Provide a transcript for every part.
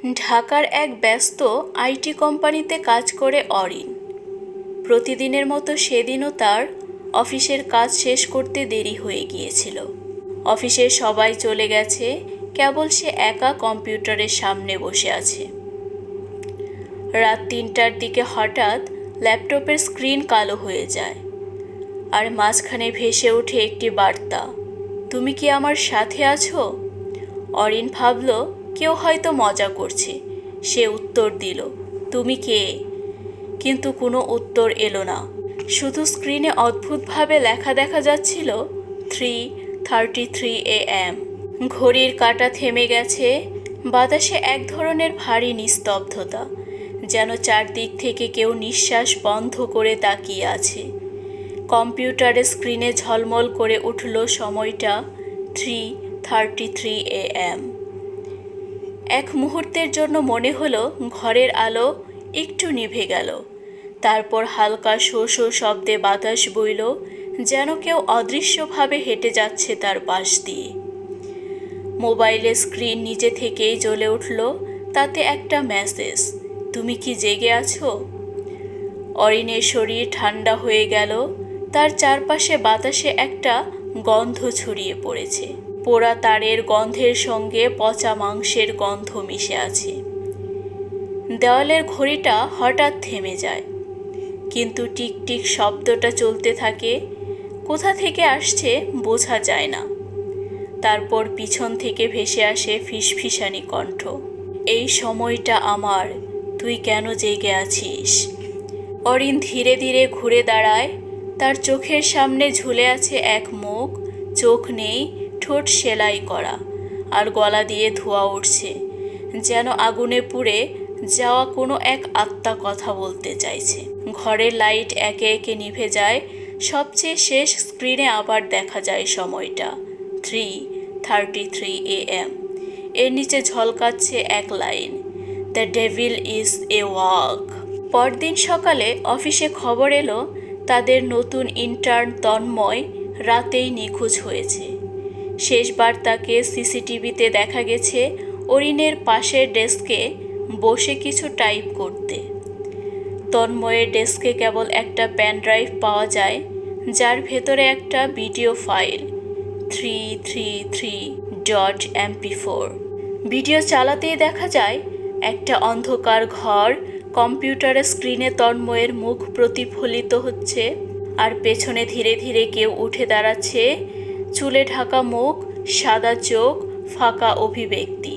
ঢাকার এক ব্যস্ত আইটি কোম্পানিতে কাজ করে অরিন। প্রতিদিনের মতো সেদিনও তার অফিসের কাজ শেষ করতে দেরি হয়ে গিয়েছিল। অফিসের সবাই চলে গেছে, কেবল সে একা কম্পিউটারের সামনে বসে আছে। রাত তিনটার দিকে হঠাৎ ল্যাপটপের স্ক্রিন কালো হয়ে যায়, আর মাঝখানে ভেসে ওঠে একটি বার্তা, তুমি কি আমার সাথে আছো? অরিন ভাবল কেউ হয়তো মজা করছে। সে উত্তর দিল, তুমি কে? কিন্তু কোনো উত্তর এলো না। শুধু স্ক্রিনে অদ্ভুতভাবে লেখা দেখা যাচ্ছিল three thirty three A M ঘড়ির কাঁটা থেমে গেছে, বাতাসে এক ধরনের ভারী নিস্তব্ধতা, যেন চারদিক থেকে কেউ নিঃশ্বাস বন্ধ করে তাকিয়ে আছে। কম্পিউটারের স্ক্রিনে ঝলমল করে উঠল সময়টা three thirty three A M এক মুহূর্তের জন্য মনে হলো ঘরের আলো একটু নিভে গেল। তারপর হালকা শো শো শব্দে বাতাস বইল, যেন কেউ অদৃশ্যভাবে হেঁটে যাচ্ছে তার পাশ দিয়ে। মোবাইলের স্ক্রিন নিজে থেকেই জ্বলে উঠল, তাতে একটা মেসেজ, তুমি কি জেগে আছো? অরিনের শরীর ঠান্ডা হয়ে গেল, তার চারপাশে বাতাসে একটা গন্ধ ছড়িয়ে পড়েছে। পোড়া তারের গন্ধের সঙ্গে পচা মাংসের গন্ধ মিশে আছে। দেওয়ালের ঘড়িটা হঠাৎ থেমে যায়। কিন্তু টিকটিক শব্দটা চলতে থাকে, কোথা থেকে আসছে বোঝা যায় না। তারপর পিছন থেকে ভেসে আসে ফিসফিসানি কণ্ঠ। এই সময়টা আমার, তুই কেন জেগে আছিস? অরিন ধীরে ধীরে ঘুরে দাঁড়ায়, তার চোখের সামনে ঝুলে আছে এক মুখ, চোখ নেই ঠোঁট সেলাই করা, আর গলা দিয়ে ধোঁয়া উঠছে, যেন আগুনে পুড়ে যাওয়া কোনো এক আত্মা কথা বলতে চাইছে। ঘরের লাইট একে একে নিভে যায়, সবচেয়ে শেষ স্ক্রিনে আবার দেখা যায় সময়টা three thirty three A M এর নিচে ঝলকাচ্ছে এক line the devil is a walk পরদিন সকালে অফিসে খবর এলো, তাদের নতুন ইন্টার্ন তন্ময় রাতেই নিখোঁজ হয়েছে। শেষবার তাকে সিসিটিভিতে দেখা গেছে অরিনের পাশের ডেস্কে বসে কিছু টাইপ করতে। তন্ময়ের ডেস্কে কেবল একটা প্যান ড্রাইভ পাওয়া যায়, যার ভেতরে একটা video file three three three dot MP four video চালাতেই দেখা যায়, একটা অন্ধকার ঘর, কম্পিউটারের স্ক্রিনে তন্ময়ের মুখ প্রতিফলিত হচ্ছে, আর পেছনে ধীরে ধীরে কেউ উঠে দাঁড়াচ্ছে চুলে ঢাকা মুখ, সাদা চোখ, ফাঁকা অভিব্যক্তি।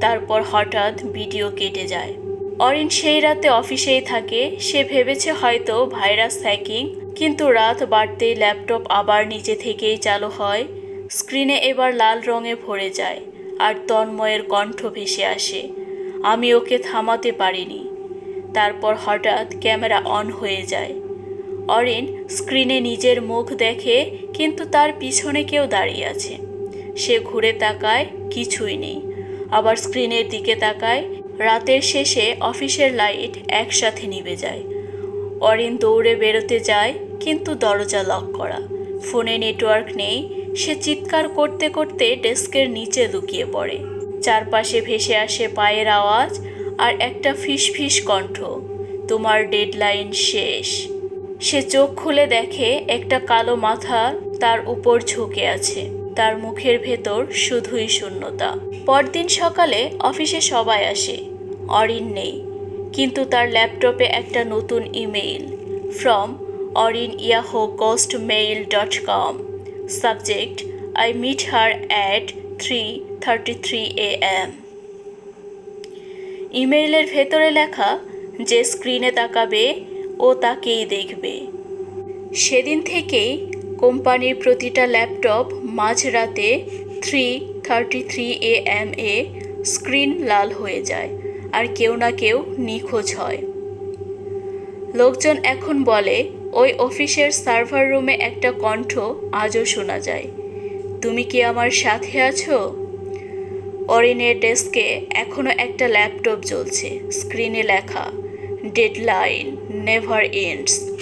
তারপর হঠাৎ ভিডিও কেটে যায়। অরিন সেই রাতে অফিসেই থাকে, সে ভেবেছে হয়তো ভাইরাস হ্যাকিং, কিন্তু রাত বাড়তেই ল্যাপটপ আবার নিচে থেকেই চালু হয়, স্ক্রিনে এবার লাল রঙে ভরে যায়, আর তন্ময়ের কণ্ঠ ভেসে আসে, আমি ওকে থামাতে পারিনি। তারপর হঠাৎ ক্যামেরা অন হয়ে যায় অরিন স্ক্রিনে নিজের মুখ দেখে কিন্তু তার পিছনে কেউ দাঁড়িয়ে আছে। সে ঘুরে তাকায়, কিছুই নেই। আবার স্ক্রিনের দিকে তাকায়, রাতের শেষে অফিসের লাইট একসাথে নিভে যায়। অরিন দৌড়ে বেরোতে যায়, কিন্তু দরজা লক করা। ফোনে নেটওয়ার্ক নেই, সে চিৎকার করতে করতে ডেস্কের নিচে লুকিয়ে পড়ে। চারপাশে ভেসে আসে পায়ের আওয়াজ আর একটা ফিস ফিস কণ্ঠ। তোমার ডেডলাইন শেষ। সে চোখ খুলে দেখে একটা কালো মাথা তার উপর ঝুঁকে আছে। তার মুখের ভেতর শুধুই শূন্যতা। পরদিন সকালে অফিসে সবাই আসে। অরিন নেই, কিন্তু তার ল্যাপটপে একটা নতুন email. From Arin Yahoo ghost mail dot com. Subject, I meet her at three thirty three A M. ইমেইলের ভেতরে লেখা, যে স্ক্রিনে তাকাবে ও তাকেই দেখবে। সেদিন থেকেই কোম্পানির প্রতিটা ল্যাপটপ মাঝরাতে three thirty three A M A screen লাল হয়ে যায় আর কেউ না কেউ নিখোঁজ হয়। লোকজন এখন বলে, ওই অফিসের সার্ভার রুমে একটা কণ্ঠ আজও শোনা যায়। তুমি কি আমার সাথে আছো? অরিনের ডেস্কে এখনও একটা ল্যাপটপ জ্বলছে, স্ক্রিনে লেখা, ডেডলাইন। never ends.